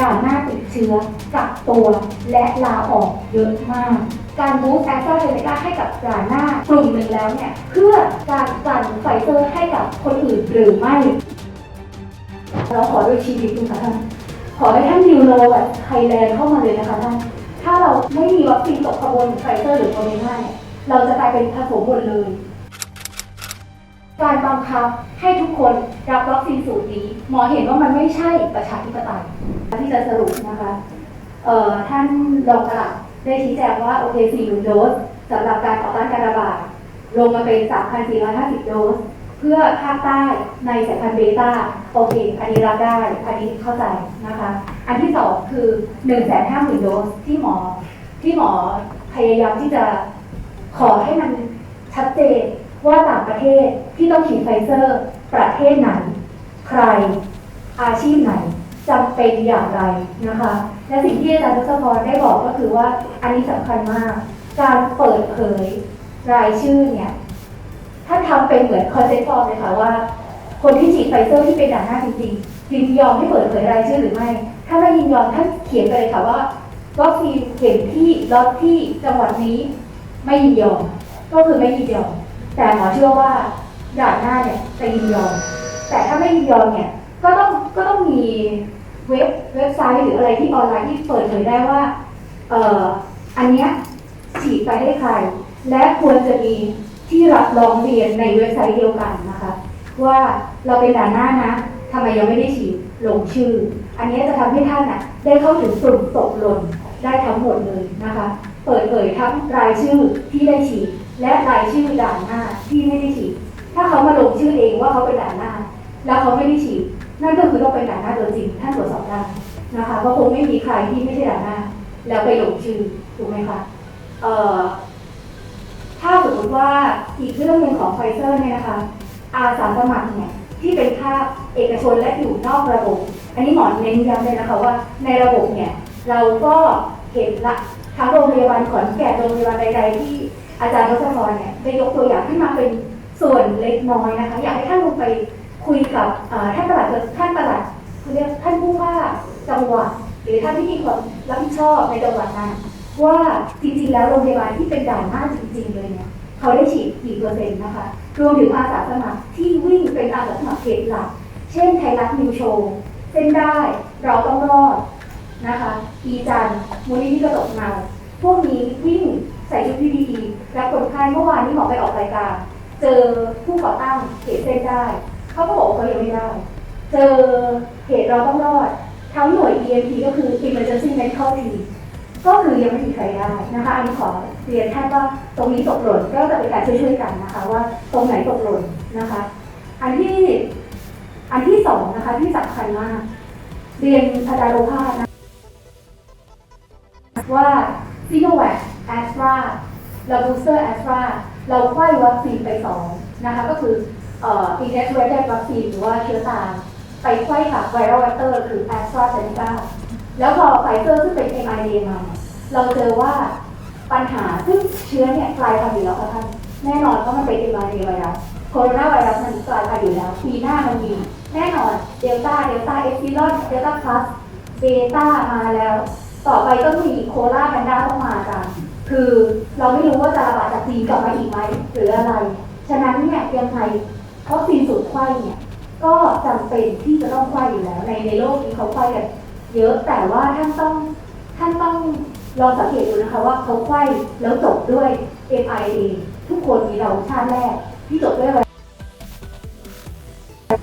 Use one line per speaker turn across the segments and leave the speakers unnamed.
ด่านหน้าติดเชื้อกักตัวและลาออกเยอะมาก การบูสต์แอสตราเซเนกาให้กับด่านหน้ากลุ่มหนึ่งแล้วเนี่ย เพื่อการกันไฟเซอร์ให้กับคนอื่นหรือไม่ เราขอด้วยชีวิตคุณค่ะท่าน ขอให้ท่านดิวโนแบบไทยแลนด์เข้ามาเลยนะคะท่าน ถ้าเราไม่มีวัคซีนตกขบวนไฟเซอร์หรือโมเดอร์นาเนี่ยเราจะกลายเป็นผสมหมดเลย การบังคับให้ทุกคนรับวัคซีนสูตรนี้ หมอเห็นว่ามันไม่ใช่ประชาธิปไตยที่จะสรุปนะคะเออท่านรองปลัดได้ชี้แจงว่าโอเค4 0 0 0โดสสำหรับการต่อต้านการระบาดลงมาเป็น 3,450 โดส เพื่อภาคใต้ในสายพันธุ์เบต้าโอเค อันนี้รับได้ อันนี้เข้าใจนะคะ อันที่สองคือ 150,000 โดสที่หมอที่หมอพยายามที่จะขอให้มันชัดเจน ว่าต่างประเทศที่ต้องฉีดไฟเซอร์ ประเทศไหน ใคร อาชีพไหนจำเป็นอย่างไรนะคะ และสิ่งที่อาจารย์ทศพรได้บอกก็คือว่าอันนี้สำคัญมาก การเปิดเผยรายชื่อเนี่ยถ้าทำเป็นเหมือนคอนเซ็ปต์ฟอร์มเลยค่ะว่า คนที่ฉีดไฟเซอร์ที่เป็นด่านหน้าจริงๆยินยอมให้เปิดเผยรายชื่อหรือไม่ ถ้าไม่ยินยอมท่านเขียนไปเลยค่ะว่าวัคซีนเข็มที่ล็อตที่จังหวัดนี้ไม่ยินยอม ก็คือไม่ยินยอม แต่หมอเชื่อว่าด่านหน้าเนี่ยจะยินยอม แต่ถ้าไม่ยินยอมเนี่ยก็ต้องก็ต้องมีเว็บเว็บไซต์หรืออะไรที่ออนไลน์ที่เปิดเผยได้ว่าเอ่ออันเนี้ยฉีดไปให้ใคร และควรจะมีที่รับรองเรียนในเว็บไซต์เดียวกันนะคะ ว่าเราเป็นด่านหน้านะทำไมยังไม่ได้ฉีดลงชื่อ อันนี้จะทำให้ท่านน่ะได้เข้าถึงกลุ่มตกหล่นได้ทั้งหมดเลยนะคะ เปิดเผยทั้งรายชื่อที่ได้ฉีด และรายชื่อด่านหน้าที่ไม่ได้ฉีด ถ้าเขามาลงชื่อเองว่าเขาเป็นด่านหน้า แล้วเขาไม่ได้ฉีด นั่นก็คือต้องเป็นด่านหน้าตัวจริงท่านตรวจสอบได้นะคะเพราะคงไม่มีใครที่ไม่ใช่ด่านหน้า แล้วไปลงชื่อถูกไหมคะเอ่อถ้าสมมติว่าอีกเรื่องหนึ่งของไฟเซอร์เนี่ยนะคะ อาสาสมัครเนี่ยที่เป็นภาคเอกชนและอยู่นอกระบบ อันนี้หมอเน้นย้ำเลยนะคะว่าในระบบเนี่ยเราก็เห็นละทั้งโรงพยาบาลขอนแก่นโรงพยาบาลใดๆที่ อาจารย์ทศพรเนี่ยได้ยกตัวอย่างขึ้นมาเป็นส่วนเล็กน้อยนะคะ อยากให้ท่านลงไปคุยกับท่านประหลัดท่านประหลัดเขาเรียกท่านผู้ว่าจังหวัดหรือท่านที่มีความรับผิดชอบในจังหวัดนั้นว่าจริงๆแล้วโรงพยาบาลที่เป็นด่านหน้าจริง ๆ เลยเนี่ยเขาได้ฉีดกี่เปอร์เซ็นต์นะคะรวมถึงอาสาสมัครที่วิ่งเป็นอาสาสมัครเขตหลัก เช่นไทยรัฐนิวโชว์เส้นได้เราต้องรอดนะคะอีจันมูลนิธิกระจกเงาพวกนี้วิ่ง ใส่ชุด PPE และคนไข้เมื่อวานนี้หมอไปออกรายการ เจอผู้ก่อตั้งเขตเส้นได้ เขาก็บอกว่าเขายังไม่ได้ เจอเหตุเราต้องรอด ทั้งหน่วย EMT ก็คือ Emergency Medical Team ก็คือยังไม่มีใครได้นะคะอันนี้ขอเรียนท่านว่าตรงนี้ตกหล่นก็จะเป็นการช่วยๆกันนะคะ ว่าตรงไหนตกหล่นนะคะ อันที่อันที่สองนะคะที่สำคัญมาก เรียนอาจารย์โอภาสนะว่า ซีโนแวคแอสตราเราบูสเตอร์แอสตราเราไขว้วัคซีนไปสองนะคะก็คืออ่อ inactivated วัคซีนหรือว่าเชื้อตาไปไข้กับไวรัลเวกเตอร์คือแอสตราเซเนกาแล้วพอไฟเซอร์ซึ่งเป็น mRNA มาเนี่ยเราเจอว่าปัญหาซึ่งเชื้อเนี่ยกลายพันธุ์อยู่แล้วค่ะท่านแน่นอนเพราะมันเป็น mRNA ไวรัสโคโรนาไวรัสมันกลายพันธุ์อยู่แล้วปีหน้ามันมีแน่นอนเดลต้าเดลต้าเอฟซิลอนเดลต้าพลัสเบต้ามาแล้ว ต่อไปต้องมีโคลาแพนด้าต้องมากัน คือเราไม่รู้ว่าจะระบาดจากจีนกลับมาอีกไหมหรืออะไร ฉะนั้นเนี่ยยังไงวัคซีนสูตรไข้เนี่ยก็จำเป็นที่จะต้องไข้อยู่แล้ว ในในโลกนี้เขาไข้กันเยอะแต่ว่าท่านต้องท่านต้องลองสังเกตดูนะคะว่าเขาไข้แล้วจบด้วย mRNA ทุกคนมีเราชาติแรกที่จบด้วยไร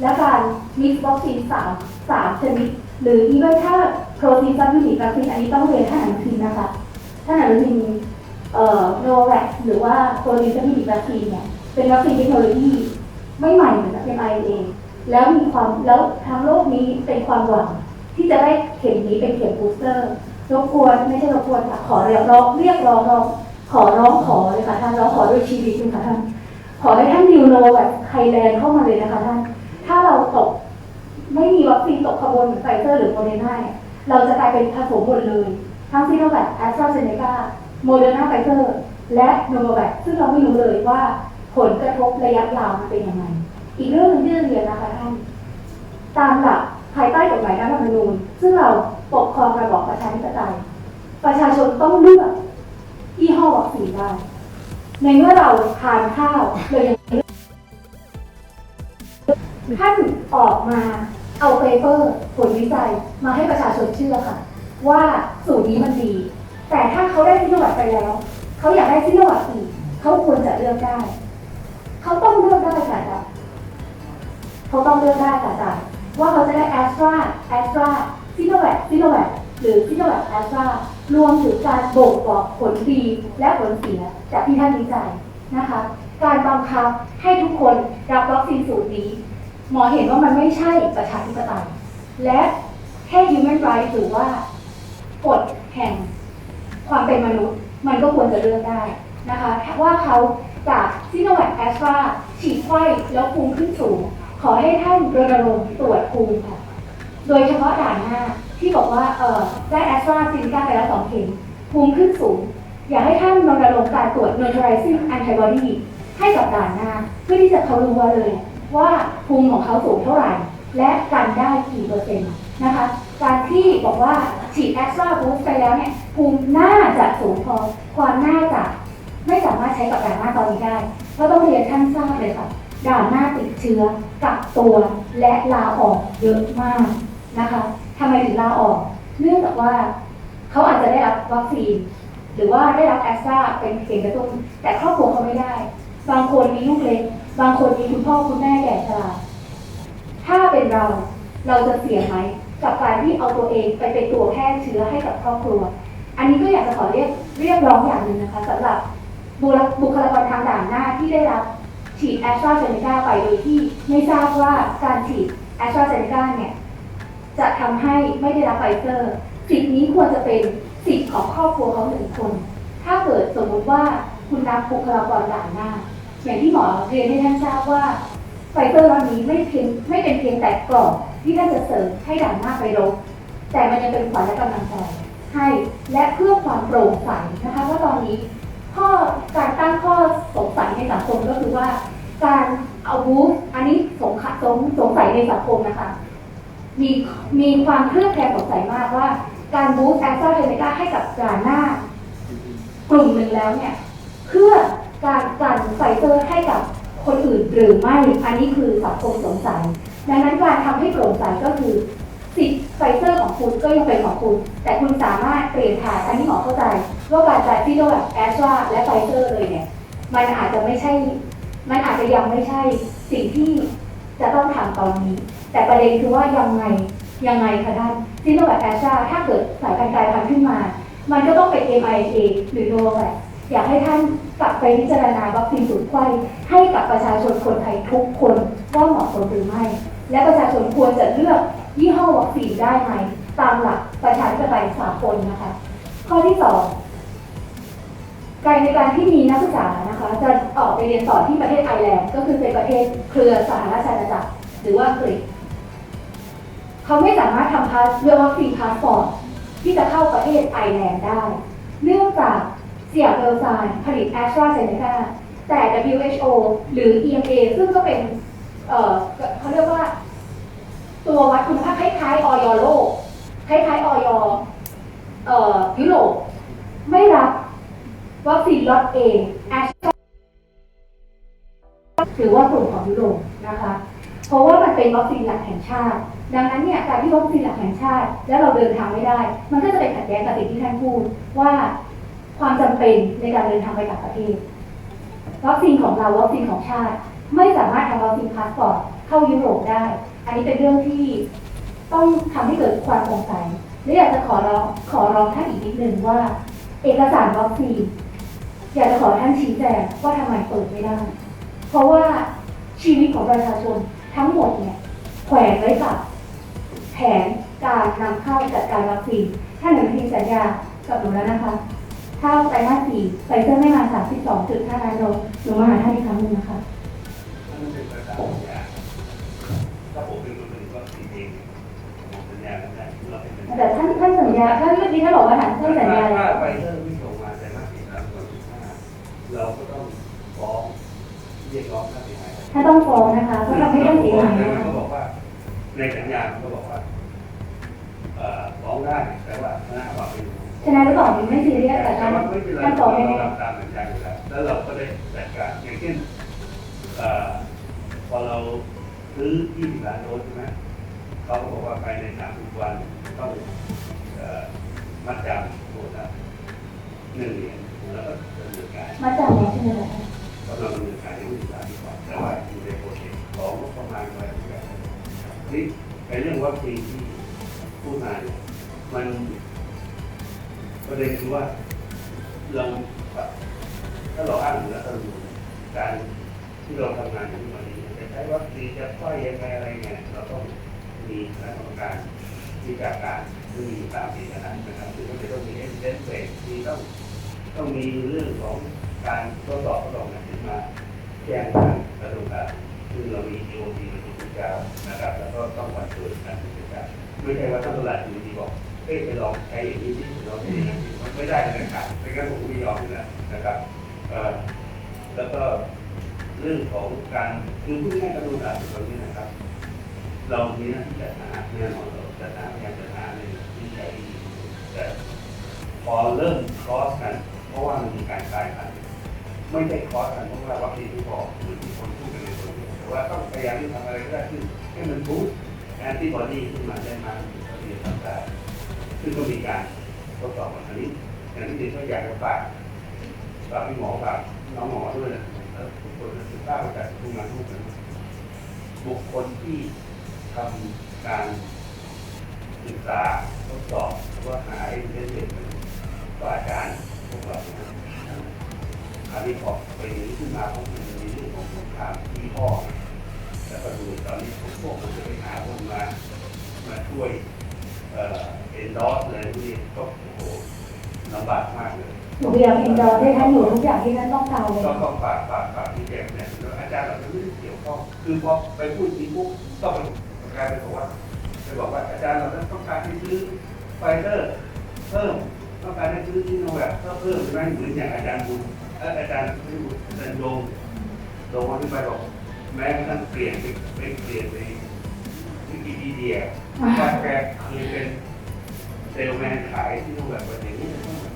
และการมิกซ์วัคซีนสามสามชนิด หรืออีเวนถ้า โปรตีนซับยูนิตวัคซีนอันนี้ต้องเรียนท่านอนุทินนะคะ ท่านอนุทินเอ่อโนแวคหรือว่าโปรตีนซับยูนิตวัคซีนเนี่ยเป็นวัคซีนเทคโนโลยีไม่ใหม่เหมือนกับ mRNA แล้วมีความแล้วทั้งโลกนี้เป็นความหวังที่จะได้เข็มนี้เป็นเข็มบูสเตอร์รบกวนไม่ใช่รบกวนค่ะขอเรียกร้องเรียกร้องร้องขอร้องขอเลยค่ะท่านร้องขอด้วยชีวิตคุณค่ะท่านขอให้ท่านดิวโนแบบไทยแลนด์เข้ามาเลยนะคะท่านถ้าเราตกไม่มีวัคซีนตกขบวนเหมือนไฟเซอร์หรือโมเดอร์นา เราจะกลายเป็นผสมหมดเลย ทั้งซีโนแวคแอสตราเซเนกาโมเดอร์นาไฟเซอร์และโนโวแวคซึ่งเราไม่รู้เลยว่าผลกระทบระยะยาวมันเป็นยังไง อีกเรื่องหนึงที่จะเรียนนะคะท่าน ตามหลักภายใต้กฎหมายรัฐธรรมนูญ ซึ่งเราปกครองระบอบประชาธิปไตย ประชาชนต้องเลือกยี่ห้อวัคซีนได้ ในเมื่อเราทานข้าวเรายังท่านออกมา เอาเปเปอร์ผลวิจัยมาให้ประชาชนเชื่อค่ะ ว่าสูตรนี้มันดี แต่ถ้าเขาได้ซิโนแวคไปแล้ว เขาอยากได้ซิโนแวคอีกเขาควรจะเลือกได้ เขาต้องเลือกได้ค่ะจารย์เขาต้องเลือกได้ค่ะจารย์ว่าเขาจะได้แอสตราแอสตราซิโนแวคซิโนแวคหรือซิโนแวคแอสตรารวมถึงการบ่งบอกผลดีและผลเสียจากที่ท่านวิจัยนะคะ การบังคับให้ทุกคนรับวัคซีนสูตรนี้ หมอเห็นว่ามันไม่ใช่ประชาธิปไตย และแค่ human rights หรือว่ากฎแห่งความเป็นมนุษย์ มันก็ควรจะเลือกได้นะคะว่าเขาจากซิโนแวคแอสตราฉีดไข้แล้วภูมิขึ้นสูง ขอให้ท่านรณรงค์ตรวจภูมิค่ะ โดยเฉพาะด่านหน้าที่บอกว่าเออได้แอสตราซินกาไปแล้วสองเข็มภูมิขึ้นสูง อยากให้ท่านรณรงค์การตรวจ neutralizing antibody ให้กับด่านหน้า เพื่อที่จะเขารู้ว่าเลยว่า ภูมิของเขาสูงเท่าไหร่ และกันได้กี่เปอร์เซ็นต์นะคะ การที่บอกว่าฉีดแอสตราบูสไปแล้วเนี่ยภูมิน่าจะสูงพอความน่าจะไม่สามารถใช้กับด่านหน้าตอนนี้ได้เพราะต้องเรียนท่านทราบเลยค่ะด่านหน้าติดเชื้อกักตัวและลาออกเยอะมากนะคะทำไมถึงลาออก เนื่องจากว่าเขาอาจจะได้รับวัคซีนหรือว่าได้รับแอสตราเป็นเข็มกระตุ้นแต่ครอบครัวเขาไม่ได้ บางคนมีลูกเล็ก บางคนมีคุณพ่อคุณแม่แก่ชราถ้าเป็นเราเราจะเสียไหมกับการที่เอาตัวเองไปเป็นตัวแพร่เชื้อให้กับครอบครัว อันนี้ก็อยากจะขอเรียกเรียกร้องอย่างหนึ่งนะคะสำหรับบุคบุคลากรทางด่านหน้าที่ได้รับฉีดแอสตราเซเนกาไปโดยที่ไม่ทราบว่าการฉีดแอสตราเซเนกาเนี่ยจะทำให้ไม่ได้รับไฟเซอร์ สิทธินี้ควรจะเป็นสิทธิของครอบครัวเขาหนึ่งคน ถ้าเกิดสมมติว่าคุณรับบุคลากรด่านหน้า อย่างที่หมอเรียนให้ท่านทราบว่า ไฟเซอร์รอบนี้ไม่เพียงไม่เป็นเพียงแต่กล่องที่ท่านจะเสริมให้ด่านหน้าไปรบแต่มันยังเป็นขวัญและกำลังใจให้และเพื่อความโปร่งใสนะคะว่าตอนนี้ข้อการตั้งข้อสงสัยในสังคมก็คือว่า การเอาบูธอันนี้สงขะสงสงสัยในสังคมนะคะมีมีความเครือบแคลงสงสัยมากว่า การบูสต์แอสตราเซเนกาให้กับด่านหน้า กลุ่มหนึ่งแล้วเนี่ยเพื่อ การกันไฟเซอร์ให้กับคนอื่นหรือไม่ อันนี้คือสังคมสงสัย ดังนั้นการทำให้โปร่งใสก็คือสิทธิ์ไฟเซอร์ของคุณก็ยังเป็นของคุณ แต่คุณสามารถเปลี่ยนถ่ายอันนี้หมอเข้าใจ ว่าการจ่ายซิโนแวคแอสตราและไฟเซอร์เลยเนี่ย มันอาจจะไม่ใช่ มันอาจจะยังไม่ใช่สิ่งที่จะต้องทำตอนนี้ แต่ประเด็นคือว่ายังไงยังไงคะท่านซิโนแวคแอสตราถ้าเกิดสายการกลายพันธุ์ขึ้นมา มันก็ต้องเป็น mRNA หรือโนแวค อยากให้ท่านกลับไปพิจารณาวัคซีนสูตรไข้ให้กับประชาชนคนไทยทุกคนว่าเหมาะสมหรือไม่ และประชาชนควรจะเลือกยี่ห้อวัคซีนได้ไหม ตามหลักประชาธิปไตยสากลนะคะ ข้อที่สองการในการที่มีนักศึกษานะคะจะออกไปเรียนต่อที่ประเทศไอร์แลนด์ก็คือเป็นประเทศเครือสหราชอาณาจักรหรือว่าอังกฤษเขาไม่สามารถทำพาสเรื่องวัคซีนพาสปอร์ตที่จะเข้าประเทศไอร์แลนด์ได้ เนื่องจาก เสี่ยเบลซานผลิตแอสตราเซเนกาแต่ WHO หรือ EMA ซึ่งก็เป็นเเขาเรียกว่า ตัววัดคุณภาพคล้ายๆออยโลกคล้ายๆออยยุโรปไม่รับวัคซีนล็อตเอแอสตราถือว่ากลุ่มของยุโรปนะคะเพราะว่ามันเป็นวัคซีนหลักแห่งชาติ ดังนั้นเนี่ยการที่วัคซีนหลักแห่งชาติ แล้วเราเดินทางไม่ได้ มันก็จะไปขัดแย้งกับสิ่งที่ท่านพูดว่า ความจำเป็นในการเดินทางไปต่างประเทศวัคซีนของเราวัคซีนของชาติ ไม่สามารถทำวัคซีนพาสปอร์ตเข้ายุโรปได้ อันนี้เป็นเรื่องที่ต้องทำให้เกิดความสงสัยและอยากจะขอร้องขอร้องท่านอีกนิดนึงว่า เอกสารวัคซีนอยากจะขอท่านชี้แจงว่าทำไมเปิดไม่ได้ เพราะว่าชีวิตของประชาชนทั้งหมดเนี่ยแขวนไว้กับแผนการนำเข้าจัดการวัคซีนท่านหนึ่งทีสัญญากับหนูแล้วนะคะ ถ้าไตรมาสสี่ไฟเซอร์ไม่มา32.5ล้านโดสหนูมาหาท่านอีกครั้งหนึ่งนะคะ
มันเป็นประกาศสัญญาถ้าผมเป็นคนผลิตวัคซีนเองผมสัญญาไม่ได้เราเป็น
แต่ท่านท่านสัญญาท่านเมื่อกี้ท่านบอกว่าท่านท่านสัญญา
ถ้า
แล้ว
ไฟเซอร์ไม่ส่งมาแต่มาสี่ล้านคนห้าเราก็ต้องฟ้องเรียกร้องค่าเสียหาย
ท่านต้องฟ้องนะคะเพราะทำให้ท่านเสียหายนะคะ
ก็บอกว่าในสัญญามันก็บอกว่าฟ้องได้แต่ว่าชนะว่าเป็น
ชนะหรือเปล่ายังไม่ซีเรียสแต่
แต่
การ
ว่าไม่เป็นไร
การ
เรา
ฟ้องยังไง
ทำตามสัญญาอยู่แล้วแล้วเราก็ได้จัดการอย่างเช่นเอ่อพอเราซื้อ20ล้านโดสใช่ไหมเขาก็บอกว่าภายใน30วันต้องเอ่อมัดจำโดสละหนึ่งเหรียญแล้วก็ดำเนินการ
มาจากแล้วใช่ไหมล่ะคะ
กำลังดำเนินการยังไม่ถึงสามสิบวันแต่ว่าอยู่ในโปรเซสของงบประมาณอะไรทุกอย่างนี่ในเรื่องวัคซีนที่พูดมาเนี่ยมัน ประเด็นคือว่าเราถ้าเราอ้างถึงรัฐธรรมนูญการที่เราทำงานอยู่ทุกวันนี้จะใช้วัคซีนจะค่อยยังไงอะไรเงี้ยเราต้องมีคณะกรรมการวิชาการซึ่งมีตามปีขนาดนะครับคือมันจะต้องมีเอเจนต์เฟสมีต้องต้องมีเรื่องของการทดสอบทดลองกันขึ้นมาแจ้งทางกระทรวงการซึ่งเรามี EOT เป็นตัวกลานะครับแล้วก็ต้องวันเกิดการเป็นการไม่ใช่ว่าท่านตลาดอยู่ดีบอก เอ๊ะไปลองใช้อย่างนี้ที่เราใช้อย่างนี้มันไม่ได้นะครับไม่งั้นผมไม่ยอมอยู่แล้วนะครับแล้วก็เรื่องของการคือผู้ง่ายกระทรวงการตรงนี้นะครับ เรามีหน้าที่จัดหาแน่นอนเราจัดหาพยายามจัดหาในที่ใช้ดีที่แต่พอเริ่มคอสกัน เพราะว่ามันมีการกลายพันธุ์ไม่ใช่คอสกันเพราะว่าวัคซีนที่พอหรือที่คนพูดกันในส่วนนี้แต่ว่าต้องพยายามที่ทำอะไรก็ได้ที่ให้มันบูสต์แอนติบอดีขึ้นมาได้มากที่สุดเท่าที่จะทำได้ ซึ่งก็มีการทดสอบอันนี้อย่างที่ดีก็อยากจะฝากฝากพี่หมอฝากน้องหมอด้วยนะแล้วทุกคนศึกษาจากทุกงานทุกคนบุคคลที่ทำการศึกษาทดสอบว่าหาเอเจนต์ก็อาจารย์พวกเราคราวนี้พอไปนี้ขึ้นมาผมมันมีเรื่องของสงครามที่พ่อแล้วก็ดูตอนนี้ผมพวกมันจะไปหาคนมามาช่วยเอ่อ ดอสอะไรพวกนี้ก็โอ้โหลำบากมากเลย
หนูพยายามเอ็นดอร์ให้ท่านอยู่ทุกอย่างที่ท่านต้องการเลย
ก็ต้องฝากฝากฝากที่แจกเนี่ยแล้วอาจารย์เราไม่ได้เกี่ยวข้องคือพอไปพูดจริงปุ๊บต้องไปกลายเป็นบอกว่าไปบอกว่าอาจารย์เราต้องการที่ซื้อไฟเซอร์เพิ่มต้องการให้ซื้อที่โนแวคเพิ่มใช่ไหมเหมือนอย่างอาจารย์บุญเอ่ออาจารย์ไม่บุญอาจารย์โยงโยงวันที่ไปบอกแม้กระทั่งเปลี่ยนไปเปลี่ยนในวิกิพีเดียว่าแกเคยเป็นเซลแมนขายที่โนแวคแบบอย่างนี้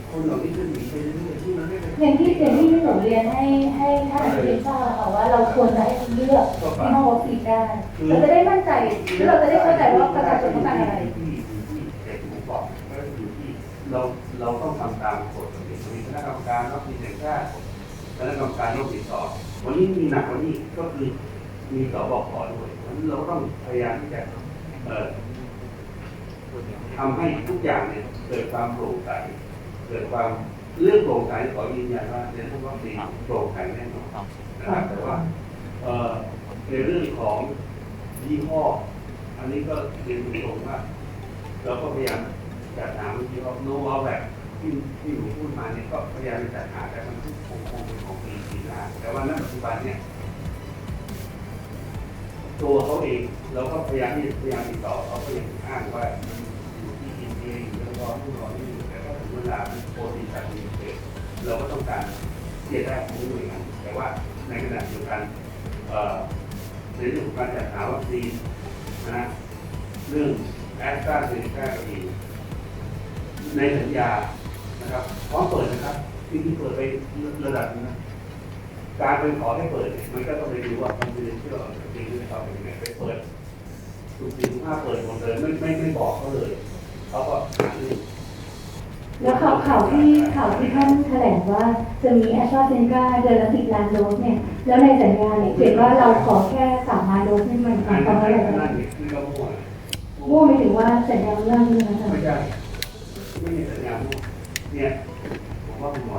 คนเหล่านี้ขึ้นหนีไปเรื่อยๆที่มันไม่เป็น
อย่างที่อย่างที่หนูเรียนให้ให้ท่านอธิบดีทราบค่ะว่าเราควรจะให้เลือกที่ห้องวัคซีนได้เราจะได้มั่นใจและเราจะได้เข้าใจว่าประชาชนต้องการอะไร
ที่ที่เด็กผมบอกก็อยู่ที่เราเราต้องทำตามกฎระเบียบมีคณะกรรมการวัคซีนแห่งชาติคณะกรรมการโรคติดต่อวันนี้มีหนักกว่านี้ก็คือมีสบคด้วยวันนี้เราก็ต้องพยายามที่จะเอ่อ ทำให้ทุกอย่างเนี่ยเกิดความโปร่งใสเกิดความเรื่องโปร่งใสขอยืนยันว่าในทุกวัคซีนโปร่งใสแน่นอนนะครับแต่ว่าเอในเรื่องของยี่ห้อ อันนี้ก็เรียนตรงว่าเราก็พยายามจัดหาวิธีว่าโน้ตแบบที่ที่หนูพูดมาเนี่ยก็พยายามจัดหาแต่มันคงคงเป็นของปีปีหน้าแต่ว่าณปัจจุบันเนี่ย ตัวเขาเองเราก็พยายามที่พยายามติดต่อเขาก็ยังอ้างว่าอยู่ที่อินเดียอยู่แล้วก็ผู้รอที่อยู่แต่ก็ถึงเวลาโปรตีนจากอินเดียเราก็ต้องการที่จะได้ของหน่วยงานแต่ว่าในขณะเดียวกันเอ่อในเรื่องของการจัดหาวัคซีนนะเรื่องแอสตราเซเนกาก็ดีในสัญญานะครับพร้อมเปิดนะครับที่ที่เปิดไประดับนึงนะ การไปขอให้เปิดเนี่ยมันก็ต้องไปดูว่าคอนฟิเดนเชียลจริงหรือเปล่าเป็นยังไงไปเปิดทุกสิ่งถ้าเปิดหมดเลยไม่ไม่ไม่บอกเขาเลยเขาก็หาเรื่อง
แล้วข่าวข่าวที่ข่าวที่ท่านแถลงว่าจะมีแอสตราเซเนกาเดือนละสิบล้านโดสเนี่ย แล้วในสัญญาเนี่ยเขียนว่าเราขอแค่สามล้านโดสนี่มันห
อั
มานยความว่าอะไร
นั้น
คะ
เนี่ยคือเรามั่วนะ
มั่วไม่ถึงว่าสัญญาเรื่องนี้นะคะ
ไม่ใช่ไม่มีสัญญามั่วเนี่ยผมว่าคุณหมอ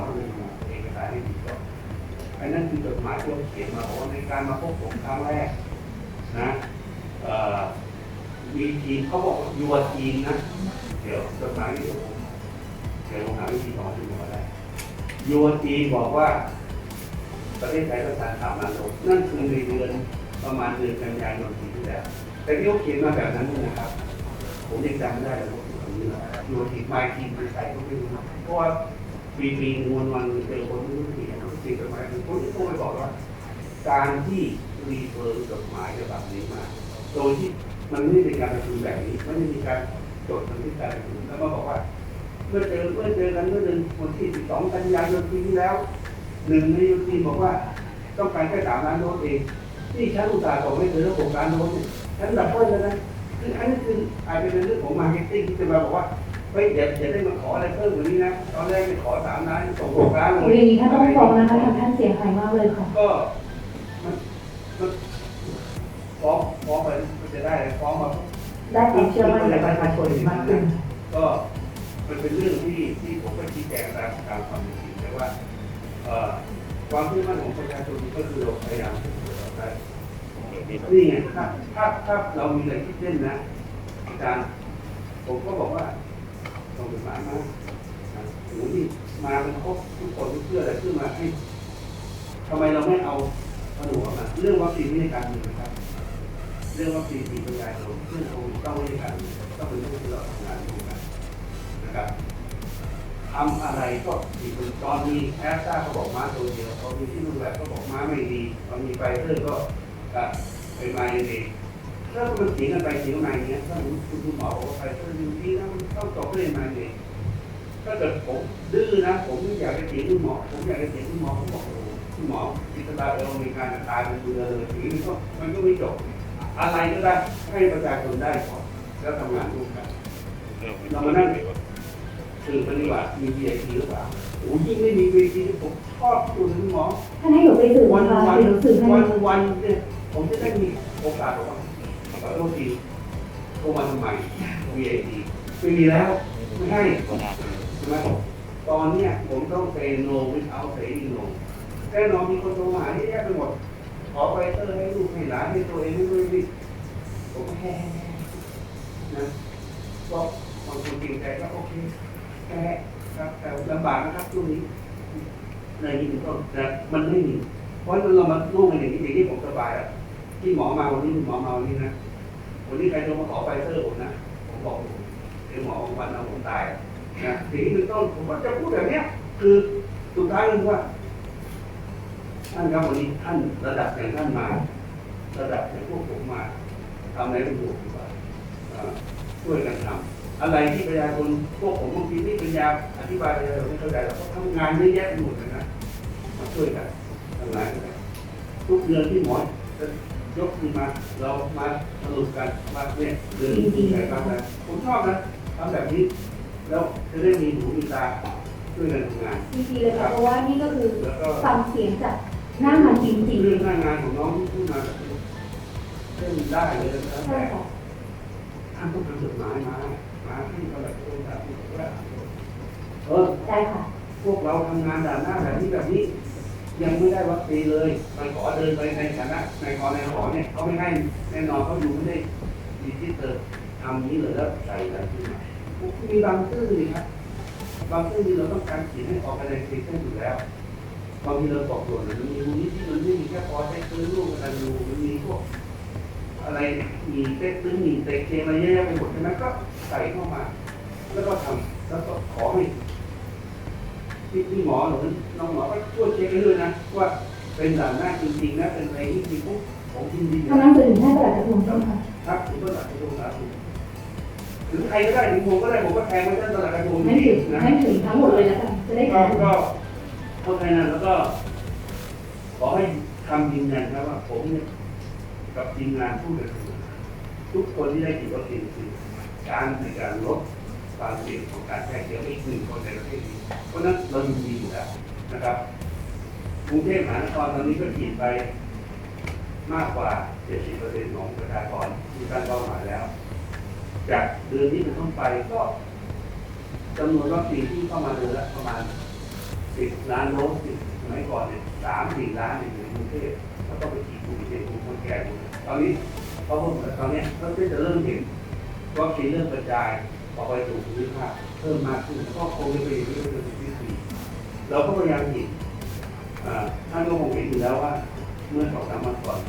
อันนั้นคือจดหมายที่เขาเขียนมาบอกว่าในการมาพบผมครั้งแรกนะมีทีมเขาบอกยูวทีมนะ เดี๋ยวจดหมายนี้เดี๋ยวผมเดี๋ยวผมหาวิธีต่อที่ผมได้ยูวทีมบอกว่า ประเทศไทยต้องการสามล้านโดสนั่นคือในเดือนประมาณเดือนกันยายนปีที่แล้ว แต่ที่เขาเขียนมาแบบนั้นนะครับ ผมยังจำไม่ได้เลยว่าคือคำนี้นะยู่ที่ไมค์ทีมเป็นใครก็ไม่รู้นะเพราะว่าปีปีๆวันวันเจอคนไม่รู้กี่ะตีจดหมายถึงคนที่โทรไปบอกว่า การที่รีเฟอร์จดหมายฉบับนี้มาโดยที่มันไม่ได้เป็นการประชุมแบบนี้ไม่ได้มีการจดบันทึกการประชุมแล้วมาบอกว่า เมื่อเจอเมื่อเจอกันเมื่อเดือนวันที่ 12 กันยายนปีที่แล้วหนึ่งในยุทีบอกว่าต้องการแค่สามล้านโดสเองนี่ฉันอุตส่าห์บอกให้เธอระบบการโดสเนี่ยฉันดับเบิ้ลแล้วนะคืออันนี้คืออาจจะเป็นเรื่องของมาร์เก็ตติ้งที่จะมาบอกว่า เฮ้ยเดี๋ยวอย่าได้มาขออะไรเพิ่มกว่านี้นะ ตอนแรกไปขอสามล้านส่งหกล้านเล
โอ้ย
ย
อย่างนี้ท่านต้องฟ้องนะคะทางท่านเสียหายมากเลยค่ะ
ก็มันมันฟ้องฟ้องไปมันจะได้ฟ้องมา
ได้ความเชื่อมั่นจากประชาชนมากขึ้น
ก็มันเป็นเรื่องที่ที่ผมก็ชี้แจงตามตามความเป็นจริงแต่ว่าเอ่อความเชื่อมั่นของประชาชนก็คือเราพยายามที่จะตรวจสอบได้นี่ไงถ้าถ้าถ้าเรามีอะไรที่เล่นนะอาจารย์ผมก็บอกว่าต้องเป็น หมายมาโอ้โหนี่มาเป็นครบทุกคนทุกเพื่ออะไรขึ้นมาให้ทำไมเราไม่เอาผนวกมาเรื่องวัคซีนไม่ใช่การเมืองนะครับ เรื่องวัคซีนมีประชาชนซึ่งคงต้องไม่ใช่การเมืองต้องเป็นเรื่องที่เราทำงานร่วมกันนะครับทำอะไรก็ผิดตอนมีแอสตราก็บอกมาตัวเดียวพอมีที่นู่นแบบก็บอกมาไม่ดีตอนมีไฟเซอร์ก็ก็เป็นมาเอง ถ้ามันเถียงกันไปเถียงมาอย่างเงี้ยถ้าคุณคุณหมอบอกว่าไฟเซอร์ดีดีนะมันต้องจบเรื่องมาเองถ้าเกิดผมดื้อนะ ผมไม่อยากจะเถียงคุณหมอ ผมอยากจะเถียงคุณหมอผมบอกโอ้โหคุณหมออิสราเอลมีการตายเป็นเรือเลยทีนี้ก็มันก็ไม่จบ อะไรก็ได้ให้ประชาชนได้ก่อนแล้วทำงานร่วมกันเรามานั่งสื่อปฏิบัติมี VIP หรือเปล่าโอ้ยิ่งไม่มี VIP ผมชอบคุณหมอ
ท่านให้หนูไปสื่อ
วั
นะ
น
คะ
วัน
เดี๋ยวหนูสื่อให้
วันวันเนี่ยผมจะได้มีโอกาสบอกว่า ขอโทษทีโทรมาทำไม VIP ไม่มีแล้ว ไม่ให้ใช่ไหมตอนเนี้ยผมต้องเซโนวิทเอาเซอีโนแน่นอนมีคนโทรมาหาเยอะแยะไปหมด ขอไฟเตอร์ให้ลูกให้หลานให้ตัวเองให้ด้วยดิผมแค่นะก็บางคนเกรงใจก็โอเคแค่ครับแต่ลำบากนะครับช่วงนี้ในนี้เป็นต้นแต่มันไม่มีเพราะนั้นเรามาร่วมกันอย่างนี้อย่างที่ผมสบายอะที่หมอมาวันนี้หมอมาวันนี้นะ วันนี้ใครโทรมาขอไฟเซอร์ผมนะ ผมบอกผมเดี๋ยวหมอวันเอาผมตายนะสิ่งที่เป็นต้นผมก็จะพูดแบบนี้คือสุดท้ายคือว่า ท่านครับวันนี้ท่านระดับอย่างท่านมา ระดับอย่างพวกผมมาทำอะไรเป็นถูกดีกว่าช่วยกันทำอะไรที่ประชาชนพวกผมบางทีไม่เป็นยาอธิบายอะไรเราไม่เข้าใจเราก็ทำงานเยอะแยะไปหมดเลยนะมาช่วยกันทำงานกันทุกเดือนที่หมอ ยกขึ้นมาเรามาสรุปกันว่าเนี่ยเดือนนี้อะไรบ้างนะผมชอบนะทำแบบนี้ แล้วจะได้มีหูมีตาช่วยกันทำงาน
จริงๆเลยค่ะเพราะว่านี่ก็คือ
แล้วก็
ฟังเสียงจากหน้างานจริง
เรื่องหน้างานของน้องที่พูดมาเรื่องได้เลยนะ
ๆ
แต่
ใช่ค่ะ
ท่านต้องทำจดหมายมามาที่ตลาดโรงแบบนี้ว่าเออ
ได้ค่ะ
พวกเราทำงานด่านหน้าแบบนี้แบบนี้ ยังไม่ได้วัคซีนเลยมันขอเดินไปในฐานะในขอในขอเนี่ยเขาไม่ให้แน่นอนเขาอยู่ไม่ได้ดีที่เติมทำนี้เลยแล้วใส่อะไรขึ้นมามีบางซื่อนี่ครับบางซื่อนี่เราต้องการเขียนให้ออกไปในเซ็นอยู่แล้วบางทีเราบอกส่วนมันมีมูลนิธิมันไม่มีแค่พอใช้ซื้อลูกกันดูมันมีพวกอะไรมีเต็กหรือมีเต็กเคอะไรเยอะแยะไปหมดใช่ไหมก็ใส่เข้ามา แล้วก็ทำแล้วก็ขอให้ พี่พี่หมอหรือน้องหมอก็ช่วยเช็คให้ด้วยนะว่าเป็นด่านหน้าจริงๆนะเป็นอะไรที่จริงปุ๊บผมยินดี
ทำหนังสือถึงท่านประหลัดกระทรวงใช่ไหมคะ
ครับถึงก็หลักกระทรวงสาธารณสุขหรือใครก็ได้ถึงผมก็ได้ผมก็แทงไว้ท่านตลาดกระทรวง
นั่น
นี้
ถึง
นะ
นั่นถึงทั้งหมดเลยแล้วกันจะได้
ก็
แข่ง
ก็เข้าใจนะแล้วก็ ขอให้คำยืนยันนะว่าผมเนี่ยกับทีมงานผู้เดินทางทุกคนที่ได้ฉีดวัคซีนคือการในการลดความเสี่ยงของการแพร่เชื้ออีกหนึ่งค นในประเทศนี้เพราะฉะนั้นเรายินดีอยู่แล้วนะครับกรุงเทพมหานครตอนนี้ก็ฉีดไปมากกว่า 70%ของประชากรที่ตั้งเป้าหมายแล้ว จากเดือนนี้เป็นต้นไปก็จำนวนวัคซีนที่เข้ามาเดือนละประมาณสิบล้านโดสสิสมัยก่อนเนี่ยสามสี่ล้านในกรุงเทพแล้วก็ไปฉีดกลุ่มเด็กกลุ่มคนแก่ดเลยตอนนี้เขาพูดตอนนี้เขาจะเริ่มเห็นวัคซีนเริ่มกระจายออกไปสู่ภูมิภาคเพิ่มมากขึ้นก็คงจะไปเรื่องที่ เราก็พยายามฉีดอ่าท่านก็คงเห็นอยู่แล้วว่า เมื่อสองสามวันก่อน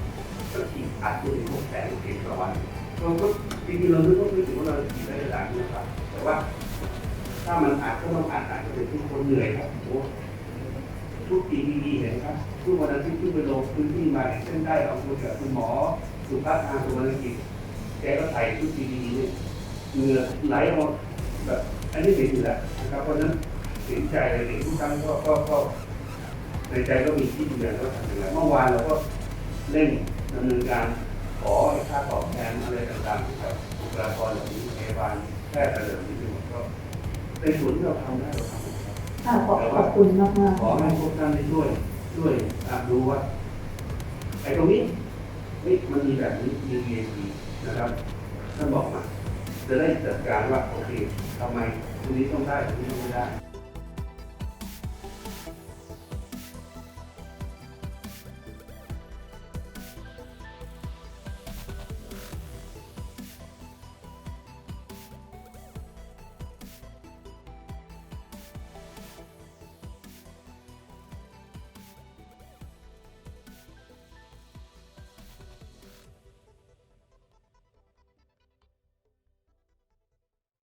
ก็ฉีดอัดด้วยพวกแสนเข็มต่อวันเราก็จริงๆเราไม่ต้องนึกถึงว่าเราฉีดได้ระดับนี้นะครับ แต่ว่า ถ้ามันอัดก็ต้องอัดอัดเป็นทุกคนเหนื่อยครับโอ้ทุกปีดีๆเห็นครับทุกวันอาทิตย์ที่ไปลงพื้นที่มาอย่างเช่นได้เอาคุยกับคุณหมอสุภาพทางสุวรรณกิจแกก็ใส่ชุดดีๆเนี่ยเหงื่อไหลออกแบบอันนี้เห็นอยู่แล้วนะครับเพราะนั้น เห็นใจเลยเห็นทุกครั้งก็ก็ก็ในใจก็มีที่อยู่อย่างว่าทำยังไงเมื่อวานเราก็เร่งดำเนินการขอให้ค่าตอบแทนอะไรต่างๆกับบุคลากรเหล่านี้พยาบาลแพทย์อะไรเหล่านี้ทั้งหมดก็ในส่วนที่เราทำได้เราทำหมดครับ
อ่าขอบขอบคุณมากมากๆ
ขอให้พวกท่านได้ช่วยช่วยตามดูว่าไอ้ตรงนี้นี่มันมีแบบนี้มี VIP นะครับท่านบอกมา จะได้จัดการว่าโอเคทำไมตรงนี้ต้องได้ตรงนี้ต้องไม่ได้